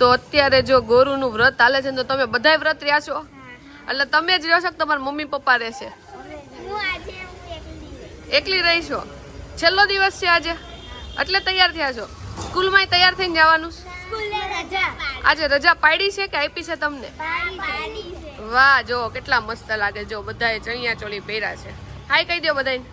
તો અત્યારે જો ગોરુનું વ્રત હાલે છે ને તો તમે બધાય વ્રત રહ્યા છો? એટલે તમે જ રહ્યો છો તમારા મમ્મી પપ્પા રહેશે એકલી રહી રહીશો છેલ્લો દિવસ છે આજે? એટલે તૈયાર થયા છો? સ્કૂલમાં તૈયાર થઈને જવાનું? છે? આજે રજા પાડી છે કે આપી છે તમને? વાહ, જો કેટલા મસ્ત લાગે. જો બધાએ ચણિયા ચોળી પહેર્યા છે. હાય કહી દો બધાને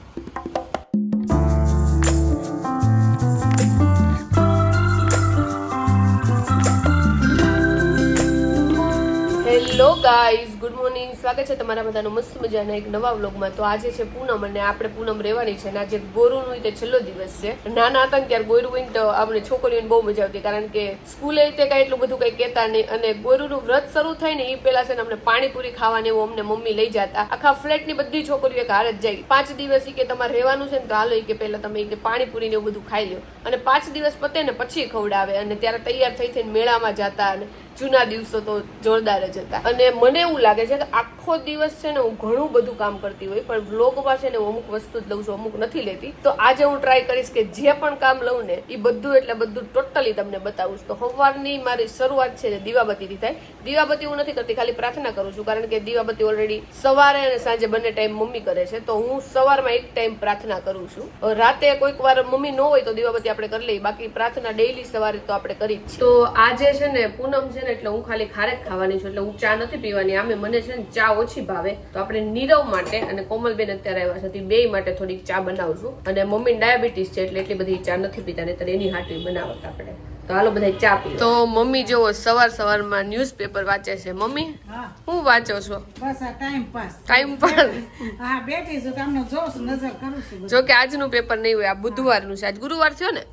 હેલો ગાઈઝ, ગુડ મોર્નિંગ. સ્વાગત છે તમારા બધાનું મસ્ત મજાના એક નવા વ્લોગમાં. તો આજે છે પૂનમ અને આપણે પૂનમ રહેવાની છે અને આજે ગોરુનું તે છેલ્લો દિવસ છે. નાના હતા ને ત્યારે ગોરુ હોય તો આપણે છોકરીઓને બહુ મજા આવતી. કારણ કે સ્કૂલે તે કાંઈ એટલું બધું કંઈ કહેતા નહીં. અને ગોરુનું વ્રત શરૂ થાય ને એ પહેલા છે ને અમને પાણીપુરી ખાવાની એવું અમને મમ્મી લઈ જતા. આખા ફ્લેટની બધી છોકરીઓ એક હાર જ જાય. પાંચ દિવસ કે તમારે રહેવાનું છે ને તો હાલો કે પહેલા તમે કે પાણીપુરી ને એવું બધું ખાઈ લો અને પાંચ દિવસ પતે ને પછી ખવડાવે. અને ત્યારે તૈયાર થઈ થઈને મેળામાં જતા અને જૂના દિવસો તો જોરદાર જ હતા. અને મને એવું લાગે છે કે આખો દિવસ છે ને હું ઘણું બધું કામ કરતી હોય, પણ વ્લોગમાં છે ને હું અમુક વસ્તુ જ લઉં છું, અમુક નથી લેતી. તો આજે હું ટ્રાય કરીશ કે જે પણ કામ લઉં ને એ બધું એટલે બધું ટોટલી તમને બતાવું તો સવારની મારી શરૂઆત છે ને દીવાબત્તીથી થાય. દીવાબત્તી હું નથી કરતી, ખાલી પ્રાર્થના કરું છું, કારણ કે દીવાબત્તી ઓલરેડી સવારે અને સાંજે બંને ટાઈમ મમ્મી કરે છે, તો હું સવારમાં એક ટાઈમ પ્રાર્થના કરું છું. રાતે કોઈક વાર મમ્મી ન હોય તો દીવાબત્તી આપણે કરી લઈએ, બાકી પ્રાર્થના ડેઈલી સવારે તો આપણે કરી જ તો આજે છે ને પૂનમ છે ને એટલે હું ખાલી ખારેક ખાવાની છું એટલે હું ચા નથી પીવાની. આમે મને છે ને ચા ઓછી ભાવે. તો આપણે નીરવ માટે અને કોમલબેન અત્યારે આવ્યા છે બે માટે થોડીક ચા બનાવશું. અને મમ્મી ડાયાબિટીસ છે એટલે એટલી બધી ચા નથી પીતા નહીં એની હાટવી બનાવત આપણે. તો હાલો બધા ચા પી તો મમ્મી જોવો સવાર સવારમાં ન્યૂઝપેપર વાંચે છે. મમ્મી હું. વાંચો છો? બસ આ ટાઈમ પાસ ટાઈમ પાસ હા બેઠી છું તમને જોઉં છું નજર કરું છું જો કે આજનું પેપર નહીં હોય આ બુધવારનું છે. આજ ગુરુવાર થયો ને?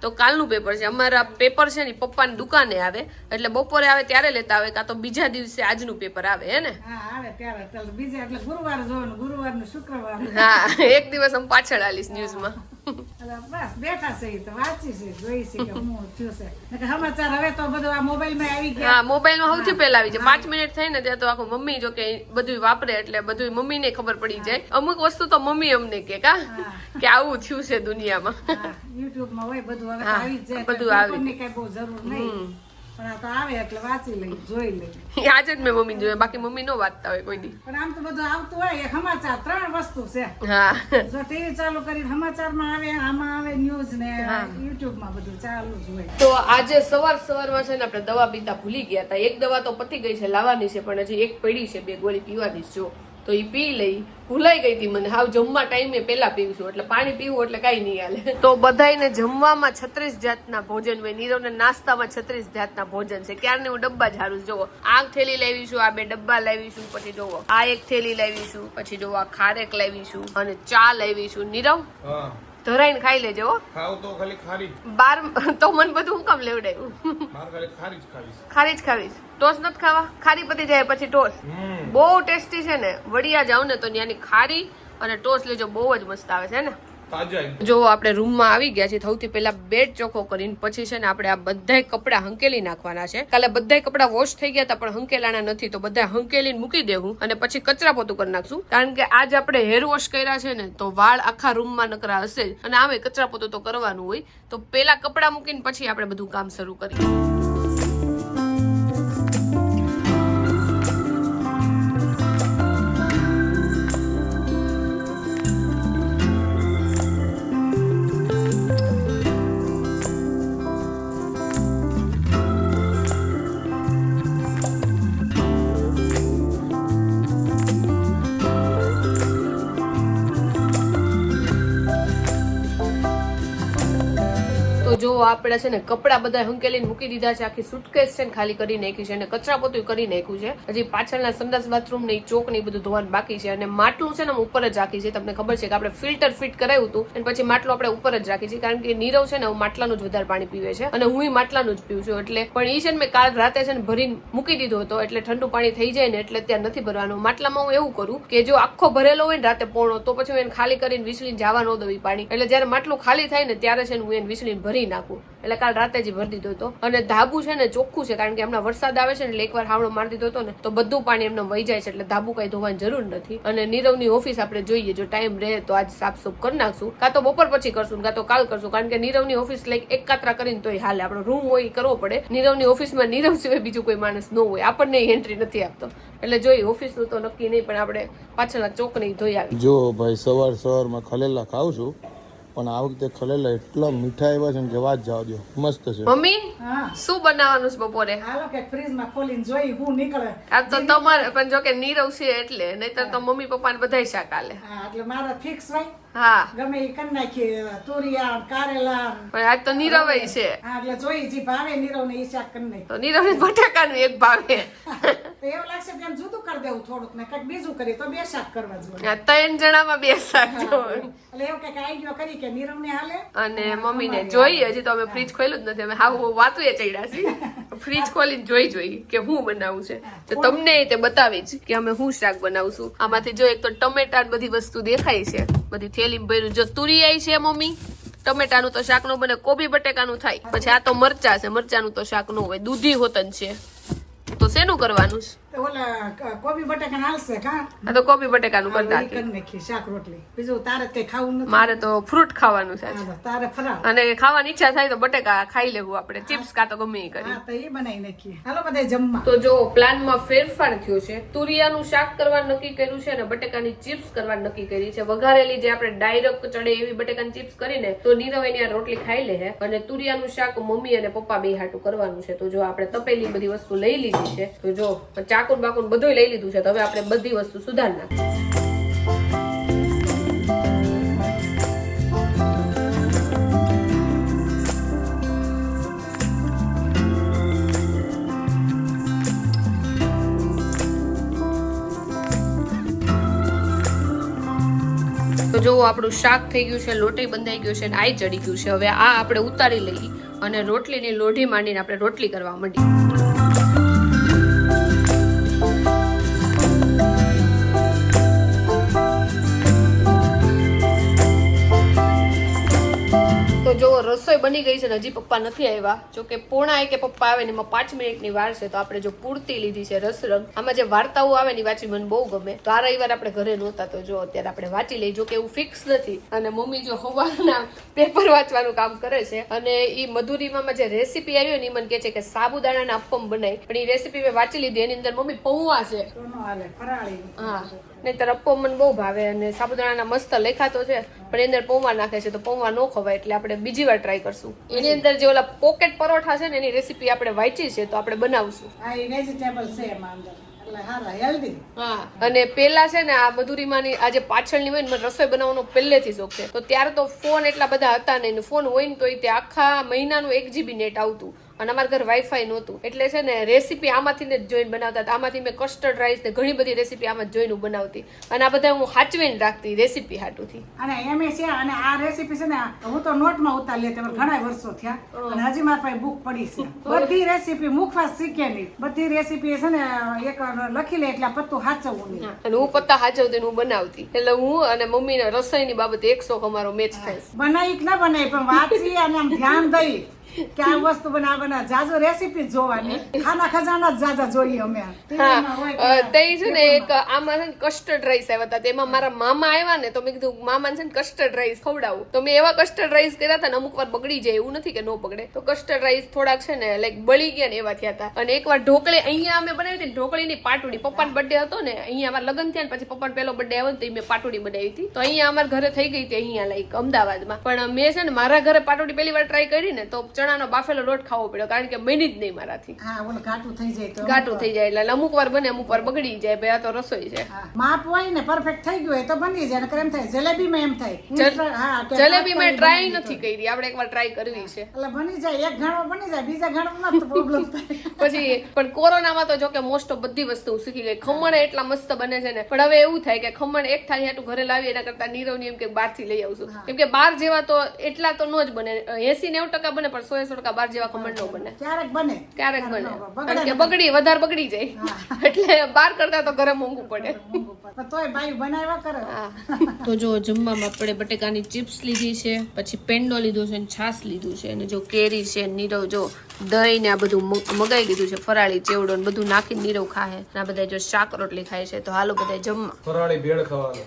તો કાલનું પેપર છે. અમારા પેપર છે ને પપ્પાની દુકાને આવે. એટલે બપોરે આવે ત્યારે લેતા આવે કાં તો બીજા દિવસે આજનું પેપર આવે હે ને? હા એક દિવસ હું પાછળ આલીશ ન્યૂઝમાં. બસ બેઠા છે તો વાંચી છે જોઈ છે કે હું છે. સમાચાર હવે તો બધું આ મોબાઈલ આવી ગયા. હા મોબાઈલમાં સૌથી પહેલા આવી જાય. પાંચ મિનિટ થઈ ને ત્યાં તો આખું મમ્મી જો કે બધું વાપરે એટલે બધું મમ્મીને ખબર પડી જાય. અમુક વસ્તુ તો મમ્મી અમને કે કા? કે આવું થયું છે દુનિયામાં. હા યુટ્યુબમાં હોય બધું હવે આવી જ જાય બધું આવી. કઈ બહુ જરૂર નહીં. પણ આ તો આવે એટલે વાંચી લઈ જોઈ લઈ. આજે જ મેં મમ્મી જોયું બાકી મમ્મી નો વાંચતા હોય કોઈ દી પણ આમ તો બધું આવતું હોય એ સમાચાર ત્રણ વસ્તુ છે. હા. જો ટીવી ચાલુ કરી સમાચારમાં આવે આમાં આવે ન્યૂઝ ને યુટ્યુબમાં બધું ચાલુ જ હોય. તો આજે સવાર સવારમાં છે ને આપણે દવા પીતા ભૂલી ગયા હતા. એક દવા તો પતી ગઈ છે લાવવાની છે પણ હજી એક પડી છે બે ગોળી પીવાની જો. તો એ પી લઈ. ભૂલાઈ ગઈ હતી મને. હાવ જમવા ટાઈમે પેલા પીવું છું એટલે પાણી પીવું એટલે કઈ નહીં હાલે. તો બધાને જમવામાં છત્રીસ જાતના ભોજન હોય. નીરવને નાસ્તામાં છત્રીસ જાતના ભોજન છે. ક્યારને હું ડબ્બા ઝાડું જોવો આ થેલી લાવીશું આ બે ડબ્બા લાવીશું પછી જોવો આ એક થેલી લાવીશું પછી જોવો આ ખારેક લાવીશું અને ચા લાવીશું. નીરવ? હા. ધરાઈને ખાઈ લેજો ખાવ તો ખાલી ખારી બાર તો મને બધું હું કામ લેવડાયું? બાર ખાલી ખારી જ ખાવીશ ખારી જ ખાવીશ ટોસ નથી ખાવા? ખારી પતી જાય પછી ટોસ બહુ ટેસ્ટી છે ને. વડિયા જાવ ને તો ત્યાંની ખારી અને ટોસ લેજો બહુ જ મસ્ત આવે છે ને? જો આપણે રૂમમાં આવી ગયા છીએ, સૌથી પહેલા બેડ ચોખ્ખો કરીને પછી છે ને આપણે આ બધાય કપડા હંકેલી નાખવાના છે. કાલે બધાય કપડા વોશ થઈ ગયા હતા, પણ હંકેલાના નથી, તો બધા હંકેલીને મૂકી દેવું અને પછી કચરા પોતું કરી નાખશું. કારણ કે આજ આપણે હેર વોશ કર્યા છે ને, તો વાળ આખા રૂમમાં નકરા હશે અને આમે કચરા પોતું તો કરવાનું હોય. તો પેલા કપડા મૂકીને પછી આપણે બધું કામ શરૂ કરીએ. આપણે છે ને, કપડા બધા હંકેલીને મૂકી દીધા છે, આખી સુટકેસ છે ને ખાલી કરી નાખી છે અને કચરા પોતું કરી નાખ્યું છે. હજી પાછળના સંદાસ બાથરૂમ ને ચોક ને બધું ધોવાનું બાકી છે અને માટલું છે ને ઉપર જ રાખી છે. તમને ખબર છે કે આપણે ફિલ્ટર ફિટ કરાવ્યું હતું અને પછી માટલું આપણે ઉપર જ રાખી છે કારણ કે નીરવ છે ને હું માટલાનું જ વધારે પાણી પીવે છે અને હું માટલાનું જ પીવું છું. એટલે પણ એ છે ને મેં કાલ રાતે છે ને ભરીને મૂકી દીધો હતો, એટલે ઠંડુ પાણી થઈ જાય ને એટલે ત્યાં નથી ભરવાનું. માટલામાં હું એવું કરું કે જો આખો ભરેલો હોય ને રાતે પોણો, તો પછી હું એને ખાલી કરીને વિસળીને જવા ન દઉં પાણી. એટલે જ્યારે માટલું ખાલી થાય ને ત્યારે છે ને હું એને વિસળીને ભરી નાખું. નાખું એટલે કાલ રાતે જ ભરી દીધો હતો. અને ધાબુ છે ને ચોખ્ખું છે, કારણ કે હમણાં વરસાદ આવે છે ને એટલે એકવાર હાવડો મારી દીધો હતો ને, તો બધું પાણી એમને વહી જાય છે, એટલે ધાબુ કઈ ધોવાની જરૂર નથી. અને નીરવની ઓફિસ આપણે જોઈએ, જો ટાઈમ રહે તો આજ સાફસૂફ કરી નાખશું. કાં તો બપોર પછી કરશું કાં તો કાલ કરશું, કારણ કે નીરવની ઓફિસ લાઈક એક કાતરા કરીને તોય હાલે. આપણો રૂમ હોય કરવો પડે. નીરવની ઓફિસમાં નીરવ સિવાય બીજું કોઈ માણસ ન હોય. આપણને એન્ટ્રી નથી આપતો. એટલે જોઈ ઓફિસનું તો નક્કી નહીં, પણ આપણે પાછળના ચોકને ધોઈ આવી જો ભાઈ સવાર સવારમાં ખલેલા ખાવ છું પણ આ વખતે ખલેલા એટલા મીઠા આવ્યા છે કે વાત જાવ દો મસ્ત છે. મમ્મી શું બનાવવાનું છે બપોરે? હાલો કે ફ્રીજમાં ખોલીને જોઈ હું નીકળે. આ તો તમારે પણ જો કે નીરવ છે એટલે નહીતર તો મમ્મી પપ્પાને બધાય શાક આલે. હા એટલે મારા ફિક્સ હોય. હા. ગમે એ કરી નાખીએ તુરિયા કારેલા પણ આજ તો નીરવ છે. હા એટલે જોઈ જે ભાવે નીરવ ને એ શાક કરી નાખી તો નીરવ બટાકાનું એક ભાવે. તો એવું લાગશે કે જુદું કરી દેવું થોડુંક ને કંઈક બીજું કરીએ તો બે શાક કરવા જોઈએ. ત્રણ જણામાં બે શાક એટલે એવું કંઈક આઈડિયો કરી કે નીરવ ને હાલે અને મમ્મીને જોઈ હજી તો અમે ફ્રીજ ખોલ્યું જ નથી અમે હાવ વાતું એ ચડ્યા છીએ. ફ્રીજ ખોલીને જોઈ જોઈ કે હું બનાવું છે. તો તમને તે બતાવીશ કે અમે હું શાક બનાવશું આમાંથી જો એક તો ટમેટા બધી વસ્તુ દેખાય છે. બધી થેલી ભર્યું. જો તુરી આવી છે મમ્મી, ટમેટાનું તો શાકનું બને, કોબી બટેકાનું થાય. પછી આ તો મરચા છે, મરચાનું તો શાકનું હોય, દૂધી હોતન છે. તો શેનું કરવાનું છે? ઓલા કોબી બટાકા હાલશે કા આ તો કોબી બટેકાનું કરતા કરી નાખી શાક રોટલી. બીજું તારે કઈ ખાવું નથી? મારે તો ફ્રૂટ ખાવાનું છે તારે ફરાળ. અને ખાવાની ઈચ્છા થાય તો બટેકા ખાઈ લેવું આપણે. ચિપ્સ કાં તો ગમે એ કરી. હા તો એ બનાવી નાખીએ. હાલો બધા જમવા. તો જો પ્લાનમાં ફેરફાર થયો છે. તુરિયાનું શાક કરવા નક્કી કર્યું છે અને બટેકાની ચિપ્સ કરવા નક્કી કરી છે. વઘારેલી જે આપણે ડાયરેક્ટ ચડે એવી બટેકાની ચિપ્સ કરીને તો નીરવ એની આ રોટલી ખાઈ લે છે અને તુરિયાનું શાક મમ્મી અને પપ્પા બે હાટું કરવાનું છે. તો જો આપણે તપેલી બધી વસ્તુ લઈ લીધી છે. તો જો ચાકુન બાકુન બધું લઈ લીધું છે. તો હવે આપણે બધી વસ્તુ સુધારી નાખીએ તો જો આપણું શાક થઈ ગયું છે, લોટી બંધાઈ ગયું છે અને આઈ ચડી ગયું છે. હવે આ આપણે ઉતારી લઈ અને રોટલીની લોઢી માંડીને આપણે રોટલી કરવા માંડી જો રસોઈ બની ગઈ છે ને હજી પપ્પા નથી આવ્યા. જો કે પોણા કે પપ્પા આવે ને એમાં પાંચ મિનિટની વાર છે તો આપણે જો પૂરતી લીધી છે રસરંગ આમાં જે વાર્તાઓ આવે ને ઈ વાંચી મને બહુ ગમે. તો આ રવિવાર આપણે ઘરે નહોતા તો જો અત્યારે આપણે વાંચી લઈ જો કે એવું ફિક્સ નથી. અને મમ્મી જો હવાના પેપર વાંચવાનું કામ કરે છે અને એ મધુરીમાં જે રેસીપી આવી ને ઈ મને કહે છે કે સાબુદાણાના અપ્પમ બનાય. પણ એ રેસીપી મેં વાંચી લીધી એની અંદર મમ્મી પૌવા છે. હા. નહીતર અપ્પો મને બહુ ભાવે અને સાબુદાણાના મસ્ત લેખાતો છે પણ એની અંદર પૌવા નાખે છે તો પૌવા ન ખવાય એટલે આપણે બીજી વાર ટ્રાય કરશું. એની અંદર જે ઓલા પોકેટ પરોઠા છે ને એની રેસીપી આપણે વાંચી છે તો આપણે બનાવશું. હા અને પેલા છે ને આ મધુરીમાંની આ જે પાછળની હોય ને મને રસોઈ બનાવવાનો પહેલેથી શોખ છે. તો ત્યારે તો ફોન એટલા બધા હતા નહીં ને ફોન હોય ને તો તે આખા મહિનાનું એક જીબી નેટ આવતું. અને અમારા ઘર વાઈફાઈ નહોતું. એટલે છે ને રેસીપી આમાંથી ને જ જોઈને બનાવતા હતા. આમાંથી મેં કસ્ટર્ડ રાઈસ ને ઘણી બધી રેસીપી આમાં જોઈને બનાવતી. અને આ બધા હું સાચવીને રાખતી રેસીપી હાટુથી. અને એમ એ છે અને આ રેસીપી છે ને હું તો નોટમાં ઉતારી લેતી ઘણા વર્ષો થયા. અને હજી મારી પાસે બુક પડી છે. બધી રેસીપી મુખવા શીખેલી બધી રેસીપી છે ને એક લખી લે એટલે પત્તું સાચવવું નહીં. અને હું પત્તા સાચવતી હું બનાવતી. એટલે હું અને મમ્મીને રસોઈની બાબતે એક શોખ અમારો મેચ થાય બનાવી કે ના બનાવી પણ વાંચી અને આમ ધ્યાન દઈ. કે વસ્તુ બનાવવાના જાજો રેસીપી જોવાની. ખાના ખજાના જાજા જોઈએ અમે. તે છે ને એક આમાં છે કસ્ટર્ડ રાઈસ આવ્યા હતા. તેમાં મારા મામા આવ્યા ને તો મેં કીધું, મામાને છે ને કસ્ટર્ડ રાઈસ ખવડાવું. તો મેં એવા કસ્ટર્ડ રાઈસ કર્યા હતા ને અમુક વાર બગડી જાય એવું નથી કે ન બગડે. તો કસ્ટર્ડ રાઈસ થોડાક છે ને લાઈક બળી ગયા ને એવા થયા હતા. અને એકવાર ઢોકળી અહીંયા અમે બનાવી હતી ઢોકળીની પાટુડી. પપ્પાનો બર્થડે હતો ને, અહીંયા અમારા લગ્ન થયા ને પછી પપ્પાનો પહેલો બર્થડે આવ્યો ને તો મેં પાટુડી બનાવી હતી. તો અહીંયા અમારા ઘરે થઈ ગઈ હતી અહીંયા લાઈક અમદાવાદમાં. પણ મેં છે ને મારા ઘરે પાટુડી પહેલી વાર ટ્રાય કરી ને તો ચણાનો બાફેલો લોટ ખાવો પડ્યો કારણ કે બની જ નહીં મારાથી. હા ઓલું ઘાટું થઈ જાય તો. ઘાટું થઈ જાય એટલે અમુક વાર બને અમુક વાર બગડી જાય ભાઈ આ તો રસોઈ છે. માપ હોય ને પરફેક્ટ થઈ ગયું હોય તો બની જાય એમ થાય જલેબીમાં એમ થાય. જલેબી મેં ટ્રાય નથી કરી આપણે એકવાર ટ્રાય કરવી છે. એટલે બની જાય એક ઘણો બની જાય બીજા ઘણમાં તો પ્રોબ્લેમ થાય. પછી પણ કોરોનામાં તો જો કે મોસ્ટ ઓફ બધી વસ્તુ શીખી ગઈ. ખમણ એટલા મસ્ત બને છે ને પણ હવે એવું થાય કે ખમણ એક થાળી હાટું ઘરે લાવી એના કરતા નીરવની એમ કે બહારથી લઈ આવશું. કેમ કે બહાર જેવા તો એટલા તો નો જ બને એસી નેવું ટકા બને પણ સો ટકા બાર જેવા ખમણ નો બને. ક્યારેક બને. ક્યારેક બને. કારણ કે બગડી. વધારે બગડી જાય. એટલે બાર કરતા તો ઘરે મોંઘું પડે. તોય બાઈ બનાવ્યા કરે. તો જો જમવામાં આપણે બટેકાની ચિપ્સ લીધી છે પછી પેંડો લીધો છે અને છાશ લીધું છે. અને જો કેરી છે નીરવ જો દહીં ને આ બધું મગાઈ લીધું છે ફરાળી ચેવડો ને બધું નાખીને નીરવ ખાય અને આ બધા જો શાક રોટલી ખાય છે તો હાલો બધા જમવા. ફરાળી ભેળ ખાવાનું.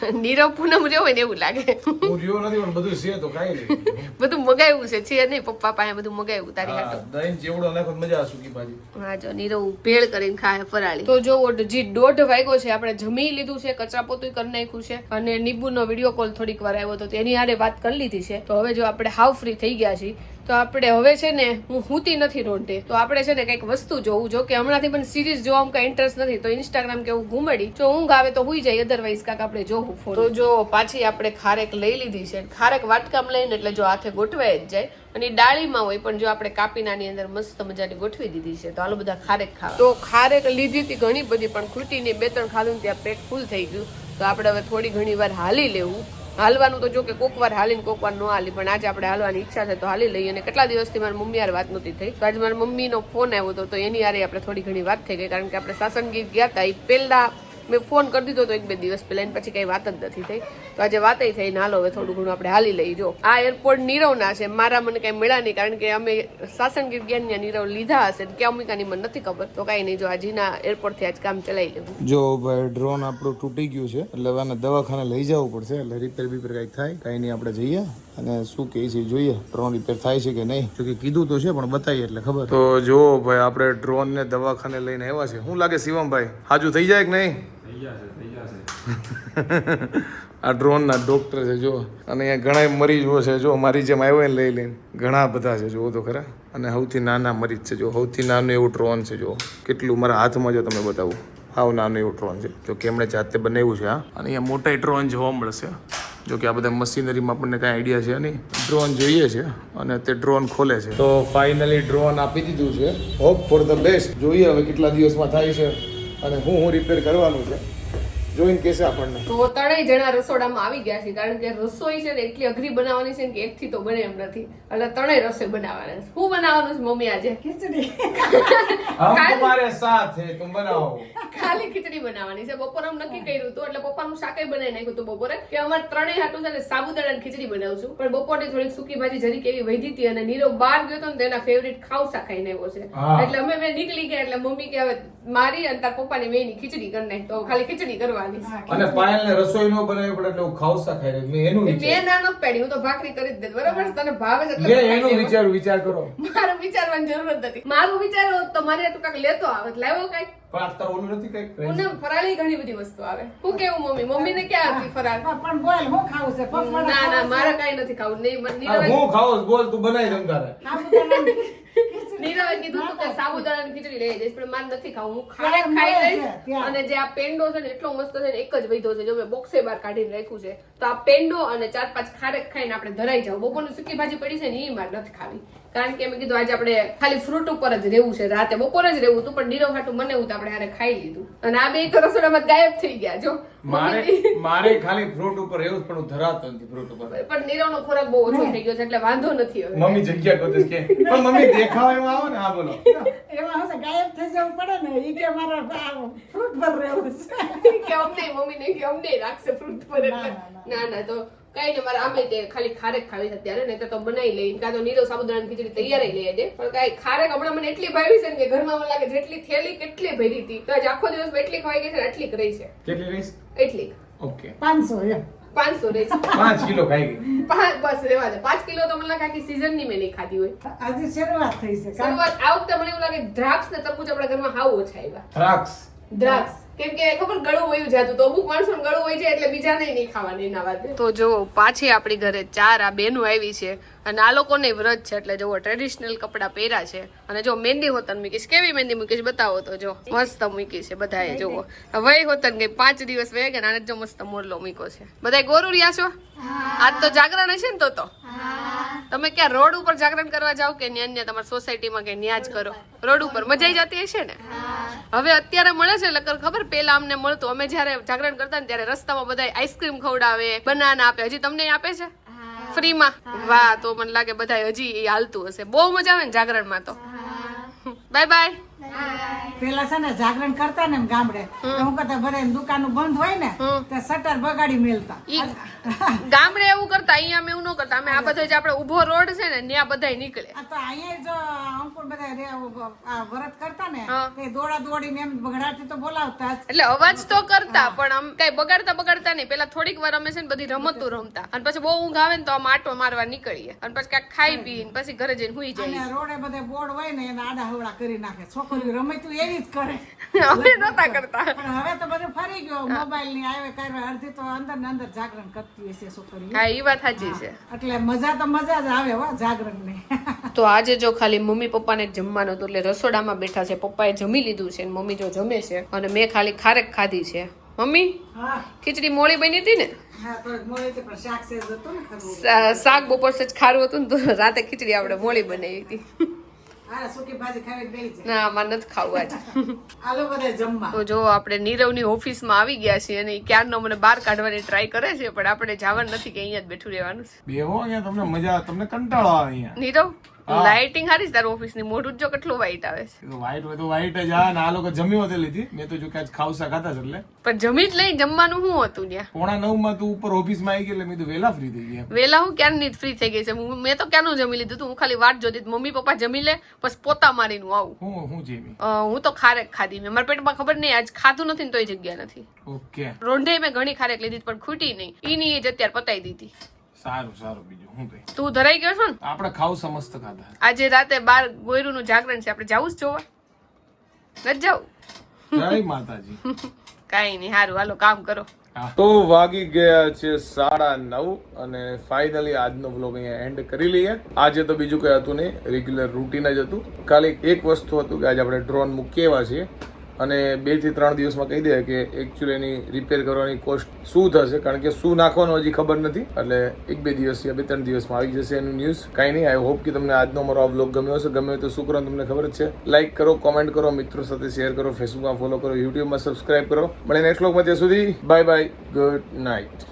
નીરવ પૂનમ રહ્યો હોય ને એવું લાગે. હું રહ્યો નથી પણ બધું છે તો કાઈ નહીં. બધું મગાવ્યું છે છે નહીં પપ્પા પાસે બધું મગાવ્યું તારી હાટું. દહીં જેવડો નાખો મજા આ સુકી ભાજી હા જો નીરવ ભેળ કરીને ખાય ફરાળી. તો જો જે દોઢ વાગ્યો છે આપણે જમી લીધું છે કચરા પોતું કરી નાખ્યું છે અને નિબુનો વીડિયો કોલ થોડીક વાર આવ્યો હતો તો એની હારે વાત કરી લીધી છે. તો હવે જો આપણે હાવ ફ્રી થઈ ગયા છીએ તો આપણે હવે છે ને હું હુતી નથી રોંટે. તો આપણે છે ને કંઈક વસ્તુ જોવું. જો કે હમણાંથી પણ સિરીઝ જોવામાં કઈ ઇન્ટરેસ્ટ નથી તો ઇન્સ્ટાગ્રામ કે એવું ઘુમાડી. જો ઊંઘ આવે તો હુઈ જાય અધરવાઇઝ કાંક આપણે જોવું ફોન તો જો પાછી આપણે ખારેક લઈ લીધી છે. ખારેક વાટકામ લઈને એટલે જો હાથે ગોઠવાય જ જાય. અને ડાળીમાં હોય પણ જો આપણે કાપીને આની અંદર મસ્ત મજાની ગોઠવી દીધી છે. તો આલો બધા ખારેક ખાવા. તો ખારેક લીધી હતી ઘણી બધી પણ ખૂટીને બે ત્રણ ખાધું ત્યાં પેટ ફૂલ થઈ ગયું. તો આપણે હવે થોડી ઘણી વાર હાલી લેવું. હાલવાનું તો જો કે કોક વાર હાલીને કોક વાર ન હાલી, પણ આજે આપણે હાલવાની ઈચ્છા છે તો હાલી લઈએ. અને કેટલા દિવસથી મારી મમ્મી યાર વાત નહોતી થઈ? તો આજે મારી મમ્મીનો ફોન આવ્યો હતો તો એની યારે આપણે થોડી ઘણી વાત થઈ ગઈ, કારણ કે આપણે સાસણ ગીત ગયા હતા એ પહેલા મેં ફોન કરી દીધો તો એક બે દિવસ પહેલા પછી કઈ વાત જ નથી થઈ. તો આજે વાત થઈ ને હાલો હવે થોડું ઘણું આપણે હાલી લઈ જો. આ એરપોર્ટ નીરવના છે મારા મને કઈ મળ્યા નહીં કારણ કે અમે સાસણગીર ગયા ને ત્યાં નીરવ લીધા હશે કે અમિકાની મને નથી ખબર. તો કઈ નહીં જો આજીના એરપોર્ટથી આજ કામ ચલાવી લેવું. જો ભાઈ ડ્રોન આપણું તૂટી ગયું છે એટલે હવે આને દવાખાને લઈ જવું પડશે એટલે રિપેર બીપેર કંઈક થાય કાંઈ નહીં આપણે જઈએ. અને શું કહે છે જોઈએ ડ્રોન રિપેર થાય છે કે નહીં? જો કે કીધું તો છે પણ બતાવીએ એટલે ખબર. તો જો ભાઈ આપણે ડ્રોન ને દવાખાને લઈને આવ્યા છે. શું લાગે શિવમભાઈ? હાજુ થઈ જાય કે નહીં? આ ડ્રોનના ડોક્ટર છે જો અને અહીંયા ઘણા મરીજો છે જો મારી જેમ આવ્યો ને લઈ લઈને. ઘણા બધા છે જોવો તો ખરા. અને સૌથી નાના મરીજ છે જો સૌથી નાનું એવું ડ્રોન છે જો કેટલું મારા હાથમાં જો તમે બતાવું. હાવ નાનું એવું ડ્રોન છે. જો કે એમણે જાતે બનાવ્યું છે આ અને અહીંયા મોટા ડ્રોન જોવા મળશે. જો કે આ બધા મશીનરીમાં આપણને કાંઈ આઈડિયા છે નહીં. ડ્રોન જોઈએ છે, અને તે ડ્રોન ખોલે છે. તો ફાઇનલી ડ્રોન આપી દીધું છે. હોપ ફોર ધ બેસ્ટ જોઈએ હવે કેટલા દિવસમાં થાય છે. અને હું હું રિપેર કરવાનું છે. જોઈને કહેશે આપણને. તો ત્રણેય જણા રસોડામાં આવી ગયા છે કારણ કે રસોઈ છે ને એટલી અઘરી બનાવવાની છે ને કે એકથી તો બને એમ નથી. એટલે ત્રણેય રસોઈ બનાવવાના છે. હું બનાવવાનું છે મમ્મી આજે? ખીચડી. હમ તમારે સાથ હે તુમ બનાવો. ખાલી ખીચડી બનાવવાની છે. બપોરે આમ નક્કી કર્યું હતું એટલે પપ્પાનું શાકે બનાવી નાખ્યું હતું બપોરે કે અમારે ત્રણેય હાટું છે ને સાબુદાણાની ખીચડી બનાવું છું. પણ બપોરે થોડીક સૂકી ભાજી જરીક એવી વધી હતી અને નીરવ બહાર ગયો હતો ને તેના ફેવરિટ ખાવસા ખાઈને આવ્યો છે. એટલે અમે નીકળી ગયા એટલે મમ્મી કે હવે મારી અને તાર પપ્પાની બેની ખીચડી કરી નાખ. તો ખાલી ખીચડી કરવાની અને પાયલ ને રસોઈ નો બનાવી પડે એટલે હું ખાવસા ખાઈ રહ્યો મેં એનું વિચાર મેં ના ન પાડી હું તો ભાખરી કરી જ દે બરાબર? તને ભાવે એટલે મેં એનું વિચાર વિચાર કરો. મારું વિચારવાની જરૂર જ નથી. મારું વિચાર હોત તો મારે આટલું કાંઈક લેતો આવે લાવ્યો કઈ? પણ અત્યારે ઓલું નથી કઈ પૂનમ ફરાળી ઘણી બધી વસ્તુ આવે. હું કેવું મમ્મી? મમ્મી ને ક્યાં હતી ફરાળ? પણ બોલ હું ખાવું છે? ના ના મારે કાઈ નથી ખાવું. નહીં મને હું ખાવું બોલ તું બનાવી દઉં તારે. નીરવે કીધું તું કે સાબુદાણાની ખીચડી લઈ જઈશ પણ મારે નથી ખાવું. હું ખાઈ મળે લઈશ અને જે આ પેંડો છે ને એટલો મસ્ત છે ને એક જ વૈધો છે. જો મેં બોક્સે બહાર કાઢીને રાખ્યું છે તો આ પેંડો અને ચાર પાંચ ખારેક ખાઈને આપણે ધરાઈ જાવ બપોરની સૂકી ભાજી પડી છે ને એ મારે નથી ખાવી. કારણ કે મેં કીધું આજે આપણે ખાલી ફ્રૂટ ઉપર જ રહેવું છે. રાતે બપોરે જ રહેવું હતું પણ નીરવ ખાટું મને એવું આપણે હારે ખાઈ લીધું. અને આ બે તો રસોડામાં ગાયબ થઈ ગયા જો. મારે મારે ખાલી ફ્રૂટ ઉપર રહેવું પણ હું ધરાતો નથી ફ્રૂટ ઉપર. પણ નીરવનો ખોરાક બહુ ઓછો થઈ ગયો છે એટલે વાંધો નથી હવે. મમ્મી જગ્યા ગોતે કે? પણ મમ્મી દેખાવ એમાં આવો ને હા બોલો. એમાં હશે ગાયબ થઈ જવું પડે ને ઈ કે મારા ફ્રૂટ પર રહેવું છે. કે અમને મમ્મી ને કે અમને રાખશે ફ્રૂટ પર એટલે ના ના તો કઈ ને મારે આમે તે ખાલી ખારેક ખાવી છે અત્યારે નહીં તો બનાવી લઈ કાં તો નીરવ સાબુદાણાની ખીચડી તૈયાર લઈ દે પણ કઈ ખારેક હમણાં મને એટલી ભાવી છે ને કે ઘરમાં મને લાગે જેટલી થેલી કેટલી ભરી હતી. તો આજે આખો દિવસ એટલી ખવાઈ ગઈ છે ને એટલી રહી છે. કેટલી રહીશ? એટલી. ઓકે. પાંચસો એમ. પાંચસો રહી છે. પાંચ કિલો ખાઈ ગઈ. પાંચ બસ રેવા દે. પાંચ કિલો તો મને લાગે આખી season ની મેં નહીં ખાધી હોય. આજે શરૂઆત થઈ છે શરૂઆત આ વખતે મને એવું લાગે દ્રાક્ષ ને તરબૂચ આપણા ઘરમાં હાવ ઓછા આવ્યા. દ્રાક્ષ. દ્રાક્ષ કેમ કે ખબર ગળું વયું જતું તો અમુક માણસો ગળું હોય છે એટલે બીજા નહીં ખાવાની એના વાત. તો જો પાછી આપણી ઘરે ચાર આ બેનો આવી છે અને આ લોકોને વ્રત છે. એટલે જો ટ્રેડિશનલ કપડાં પહેર્યા છે. અને જો મહેંદી હોતન મૂકીશ કેવી મહેંદી મૂકીશ બતાવો તો જો. મસ્ત મૂકી છે બધાએ જુઓ. વય હોતન ગઈ પાંચ દિવસ વહે ગયા ને આને જો મસ્ત મોરલો મૂક્યો છે. બધાય ગોરુ રહ્યા છો આજ તો જાગરણ હશે ને તો તો? તમે ક્યાં રોડ ઉપર જાગરણ કરવા જાવ કે ન્યા ન્યા તમારી સોસાયટીમાં કે ન્યા જ કરો? રોડ ઉપર મજા આવી જતી હશે ને? હવે અત્યારે મળે છે એટલે ખબર? પેલા અમને મળતું. અમે જ્યારે જાગરણ કરતા ને ત્યારે રસ્તામાં બધા આઈસ્ક્રીમ ખવડાવે બનાના આપે. હજી તમને આપે છે? ફ્રીમાં વાહ તો મને લાગે બધા હજી એ હાલતું હશે. બહુ મજા આવે ને જાગરણમાં તો. Bye bye. પેલા છે ને જાગરણ કરતા ને એમ ગામડે. હું કરતા બધા દુકાન બંધ હોય ને તો શટર બગાડી મેલતા. ગામડે એવું કરતા અહીંયા અમે એવું ન કરતા. અમે આ બધો જે આપણે ઊભો રોડ છે ને ત્યાં બધા નીકળે. તો અહીંયા જો અંકુર બધા વરત કરતા ને. તે દોડા દોડીને એમ બગડાટી તો બોલાવતા એટલે અવાજ તો કરતા પણ આમ કઈ બગાડતા બગાડતા નહીં. પેલા થોડીક વાર અમે છે ને બધી રમતો રમતા. અને પછી બહુ ઊંઘ આવે ને તો આમ આટો મારવા નીકળીએ. અને પછી કાંઈક ખાઈ પીને પછી ઘરે જઈને હુઈ જઈએ. રોડે બધે બોર્ડ હોય ને એના આડા હવડા કરી નાખે. છોકરીઓ રમે તું એવી જ કરે. અમે નતા કરતા. પણ હવે તો બધું ફરી ગયો. મોબાઈલની આવે કરવા અડધી તો અંદર ને અંદર જાગરણ કરતી હશે છોકરીઓ. હા એ વાત સાચી છે. એટલે મજા તો મજા જ આવે હો જાગરણ ને તો આજે જો ખાલી મમ્મી પપ્પાને જમવાનું હતું એટલે રસોડામાં બેઠા છે. પપ્પાએ જમી લીધું છે મમ્મી જો જમે છે અને મેં ખાલી ખારેક ખાધી છે. મમ્મી ખીચડી મોળી બની હતી ને? શાક બપોર સજ ખારું હતું ને તો રાતે ખીચડી આપણે મોળી બનાવી હતી. ના આમાં નથી ખાવું આજે. તો જો આપણે નીરવની ઓફિસમાં આવી ગયા છીએ અને ક્યારનો મને બહાર કાઢવાની ટ્રાય કરે છે પણ આપણે જવાનું નથી કે અહીંયા જ બેઠું રહેવાનું છે. બેહો અહીંયા તમને મજા તમને કંટાળો આવે અહીંયા. નીરવ? લાઇટિંગ હારી તાર ઓફિસની. મોઢું જ કેટલું વ્હાઈટ આવે છે. વ્હાઈટ હોય તો વ્હાઈટ જ આ ને આ લોકો જમી હોતે લીધી. મેં તો જો કે આજ ખાવસા ખાતા છે એટલે. પણ જમી જ લઈ જમવાનું શું હતું ત્યાં? પોણા નવમાં તું ઉપર ઓફિસમાં આવી ગઈ એટલે મેં તો વહેલા ફ્રી થઈ ગયા વેલા હું ક્યારની ફ્રી થઈ ગઈ છે? હું- મેં તો ક્યાંનું જમી લીધું તું? હું ખાલી વાટ જોતી મમ્મી પપ્પા જમી લે પછી પોતા મારીનું આવું. હું હું જેમી. હું તો ખારેક ખાધી મેં. મારા પેટમાં ખબર નહીં આજ ખાધું નથી ને તોય જગ્યા નથી. ઓકે. રોંઢે મેં ઘણી ખારેક લીધી પણ ખૂટી નહીં. એની એ જ અત્યારે પતાઈ દીધી. સારું સારું બીજું હું કઈ તું ધરાઈ ગયો છો ને? આપણે ખાવ સમસ્ત ખાધા. આજે રાતે બાર ગોયરુનું જાગરણ છે આપણે જવું જ જોવા. નથી જવું? જય માતાજી. કાંઈ નહીં સારું હાલો કામ કરો. તો વાગી ગયા છે સાડા નવ અને ફાઇનલી આજનો બ્લોગ અહીંયા એન્ડ કરી લઈએ. આજે તો બીજું કઈ હતું નહીં રેગ્યુલર રૂટીન જ હતું. ખાલી એક વસ્તુ હતું કે આજે આપણે ડ્રોન મૂકી એવા છીએ. અને બેથી ત્રણ દિવસમાં કહી દે કે એકચ્યુઅલી એની રિપેર કરવાની કોસ્ટ શું થશે? કારણ કે શું નાખવાનું હજી ખબર નથી. એટલે એક બે દિવસ યા બે ત્રણ દિવસમાં આવી જશે એનું ન્યૂઝ કાંઈ નહીં આઈ હોપ કે તમને આજનો મારો આ બ્લોગ ગમ્યો હશે. ગમે તો શું કરો તમને ખબર જ છે. લાઇક કરો કોમેન્ટ કરો, મિત્રો સાથે શેર કરો ફેસબુકમાં ફોલો કરો યુટ્યુબમાં સબસ્ક્રાઇબ કરો. મળે નેક્સ્ટ બ્લોગમાં ત્યાં સુધી. Bye bye good night